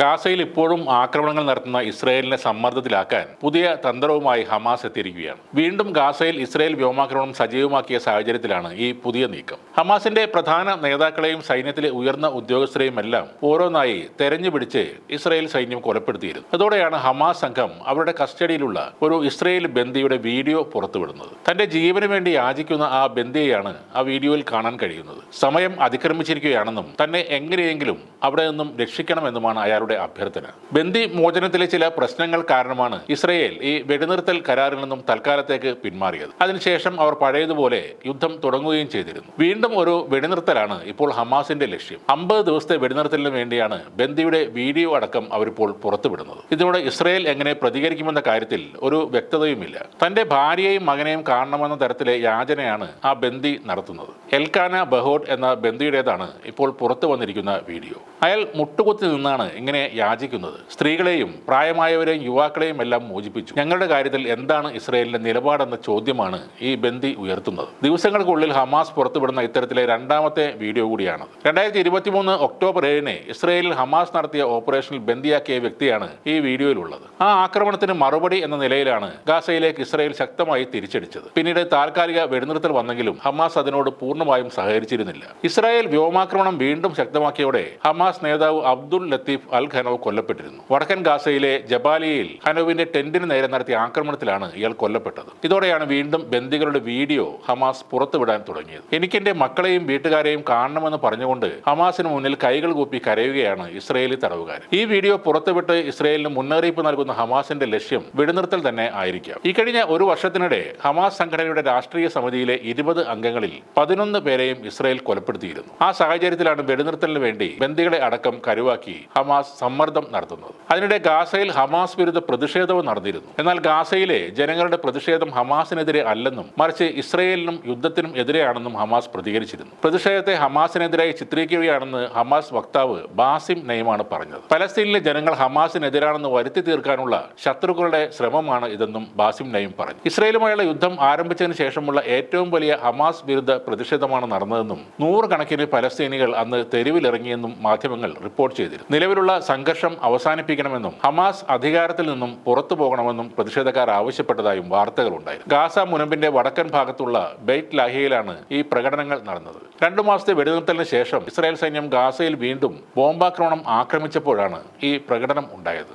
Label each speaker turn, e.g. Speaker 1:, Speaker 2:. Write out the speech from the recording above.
Speaker 1: ഗാസയിൽ ഇപ്പോഴും ആക്രമണങ്ങൾ നടത്തുന്ന ഇസ്രയേലിനെ സമ്മർദ്ദത്തിലാക്കാൻ പുതിയ തന്ത്രവുമായി ഹമാസ് എത്തിയിരിക്കുകയാണ്. വീണ്ടും ഗാസയിൽ ഇസ്രയേൽ വ്യോമാക്രമണം സജീവമാക്കിയ സാഹചര്യത്തിലാണ് ഈ പുതിയ നീക്കം. ഹമാസിന്റെ പ്രധാന നേതാക്കളെയും സൈന്യത്തിലെ ഉയർന്ന ഉദ്യോഗസ്ഥരെയും എല്ലാം ഓരോന്നായി തെരഞ്ഞുപിടിച്ച് ഇസ്രയേൽ സൈന്യം കൊലപ്പെടുത്തിയിരുന്നു. അതോടെയാണ് ഹമാസ് സംഘം അവരുടെ കസ്റ്റഡിയിലുള്ള ഒരു ഇസ്രയേൽ ബന്ദിയുടെ വീഡിയോ പുറത്തുവിടുന്നത്. തന്റെ ജീവന് വേണ്ടി യാചിക്കുന്ന ആ ബന്ദിയെയാണ് ആ വീഡിയോയിൽ കാണാൻ കഴിയുന്നത്. സമയം അതിക്രമിച്ചിരിക്കുകയാണെന്നും തന്നെ എങ്ങനെയെങ്കിലും അവിടെ നിന്നും രക്ഷിക്കണമെന്നുമാണ് അയാളുടെ അഭ്യർത്ഥന. ബന്ദി മോചനത്തിലെ ചില പ്രശ്നങ്ങൾ കാരണമാണ് ഇസ്രയേൽ ഈ വെടിനിർത്തൽ കരാറിൽ നിന്നും തൽക്കാലത്തേക്ക് പിന്മാറിയത്. അതിനുശേഷം അവർ പഴയതുപോലെ യുദ്ധം തുടങ്ങുകയും ചെയ്തിരുന്നു. വീണ്ടും ഒരു വെടിനിർത്തലാണ് ഇപ്പോൾ ഹമാസിന്റെ ലക്ഷ്യം. അമ്പത് ദിവസത്തെ വെടിനിർത്തലിന് വേണ്ടിയാണ് ബന്ദിയുടെ വീഡിയോ അടക്കം അവരിപ്പോൾ പുറത്തുവിടുന്നത്. ഇതിനോട് ഇസ്രയേൽ എങ്ങനെ പ്രതികരിക്കുമെന്ന കാര്യത്തിൽ ഒരു വ്യക്തതയുമില്ല. തന്റെ ഭാര്യയെയും മകനെയും കാണണമെന്ന തരത്തിലെ യാചനയാണ് ആ ബന്ദി നടത്തുന്നത്. എൽക്കാന ബഹോട്ട് എന്ന ബന്ദിയുടേതാണ് ഇപ്പോൾ പുറത്തു വന്നിരിക്കുന്ന വീഡിയോ. അയാൾ മുട്ടുകുത്തി നിന്നാണ് ഇങ്ങനെ യാചിക്കുന്നത്. സ്ത്രീകളെയും പ്രായമായവരെയും യുവാക്കളെയും എല്ലാം മോചിപ്പിച്ചു. ഞങ്ങളുടെ കാര്യത്തിൽ എന്താണ് ഇസ്രയേലിന്റെ നിലപാടെന്ന ചോദ്യമാണ് ഈ ബന്ദി ഉയർത്തുന്നത്. ദിവസങ്ങൾക്കുള്ളിൽ ഹമാസ് പുറത്തുവിടുന്ന ഇത്തരത്തിലെ രണ്ടാമത്തെ വീഡിയോ കൂടിയാണ് രണ്ടായിരത്തി ഇരുപത്തിമൂന്ന് ഒക്ടോബർ ഏഴിന് ഇസ്രയേലിൽ ഹമാസ് നടത്തിയ ഓപ്പറേഷനിൽ ബന്ദിയാക്കിയ വ്യക്തിയാണ് ഈ വീഡിയോയിലുള്ളത്. ആ ആക്രമണത്തിന് മറുപടി എന്ന നിലയിലാണ് ഗാസയിലേക്ക് ഇസ്രയേൽ ശക്തമായി തിരിച്ചടിച്ചത്. പിന്നീട് താൽക്കാലിക വെടിനിർത്തൽ വന്നെങ്കിലും ഹമാസ് അതിനോട് പൂർണമായും സഹകരിച്ചിരുന്നില്ല. ഇസ്രായേൽ വ്യോമാക്രമണം വീണ്ടും ശക്തമാക്കിയോടെ ഹമാസ് നേതാവ് അബ്ദുൾ ലത്തീഫ് അൽ ഖനോവ് കൊല്ലപ്പെട്ടിരുന്നു. വടക്കൻ ഗാസയിലെ ജബാലിയയിൽ ഖനോവിന്റെ ടെന്റിന് നേരെ നടത്തിയ ആക്രമണത്തിലാണ് ഇയാൾ കൊല്ലപ്പെട്ടത്. ഇതോടെയാണ് വീണ്ടും ബന്ദികളുടെ വീഡിയോ ഹമാസ് പുറത്തുവിടാൻ തുടങ്ങിയത്. എനിക്കെന്റെ മക്കളെയും വീട്ടുകാരെയും കാണണമെന്ന് പറഞ്ഞുകൊണ്ട് ഹമാസിന് മുന്നിൽ കൈകൾ കൂപ്പി കരയുകയാണ് ഇസ്രയേലി തടവുകാർ ഈ വീഡിയോ പുറത്തുവിട്ട് ഇസ്രയേലിന് മുന്നറിയിപ്പ് നൽകുന്ന ഹമാസിന്റെ ലക്ഷ്യം വെടിനിർത്തൽ തന്നെ ആയിരിക്കാം. ഈ കഴിഞ്ഞ ഒരു വർഷത്തിനിടെ ഹമാസ് സംഘടനയുടെ രാഷ്ട്രീയ സമിതിയിലെ ഇരുപത് അംഗങ്ങളിൽ പതിനൊന്ന് പേരെയും ഇസ്രയേൽ കൊലപ്പെടുത്തിയിരുന്നു. ആ സാഹചര്യത്തിലാണ് വെടിനിർത്തലിന് വേണ്ടി ബന്ദികളെ അടക്കം കരുവാക്കി ഹമാസ് സമ്മർദ്ദം നടത്തുന്നത്. അതിനിടെ ഗാസയിൽ ഹമാസ് വിരുദ്ധ പ്രതിഷേധവും നടന്നിരുന്നു. എന്നാൽ ഗാസയിലെ ജനങ്ങളുടെ പ്രതിഷേധം ഹമാസിനെതിരെ അല്ലെന്നും മറിച്ച് ഇസ്രയേലിനും യുദ്ധത്തിനും എതിരെയാണെന്നും ഹമാസ് പ്രതികരിച്ചിരുന്നു. പ്രതിഷേധത്തെ ഹമാസിനെതിരായി ചിത്രീകരിക്കുകയാണെന്ന് ഹമാസ് വക്താവ് ബാസിം നെയ്മാണ് പറഞ്ഞത്. പലസ്തീനിലെ ജനങ്ങൾ ഹമാസിനെതിരാണെന്ന് വരുത്തി തീർക്കാനുള്ള ശത്രുക്കളുടെ ശ്രമമാണ് ഇതെന്നും ബാസിം നെയ്ം പറഞ്ഞു. ഇസ്രയേലുമായുള്ള യുദ്ധം ആരംഭിച്ചതിന് ശേഷമുള്ള ഏറ്റവും വലിയ ഹമാസ് വിരുദ്ധ പ്രതിഷേധമാണ് നടന്നതെന്നും നൂറുകണക്കിന് പലസ്തീനികൾ അന്ന് തെരുവിലിറങ്ങിയെന്നും മാധ്യമങ്ങൾ റിപ്പോർട്ട് ചെയ്തിരുന്നു. നിലവിലുള്ള സംഘർഷം അവസാനിപ്പിക്കണമെന്നും ഹമാസ് അധികാരത്തിൽ നിന്നും പുറത്തു പോകണമെന്നും പ്രതിഷേധക്കാർ ആവശ്യപ്പെട്ടതായും വാർത്തകളുണ്ടായിരുന്നു. ഗാസ മുനമ്പിന്റെ വടക്കൻ ഭാഗത്തുള്ള ബെയ്റ്റ് ലാഹിയയിലാണ് ഈ പ്രകടനങ്ങൾ നടന്നത്. രണ്ടു മാസത്തെ വെടിനിർത്തലിന് ശേഷം ഇസ്രായേൽ സൈന്യം ഗാസയിൽ വീണ്ടും ബോംബാക്രമണം ആക്രമിച്ചപ്പോഴാണ് ഈ പ്രകടനം ഉണ്ടായത്.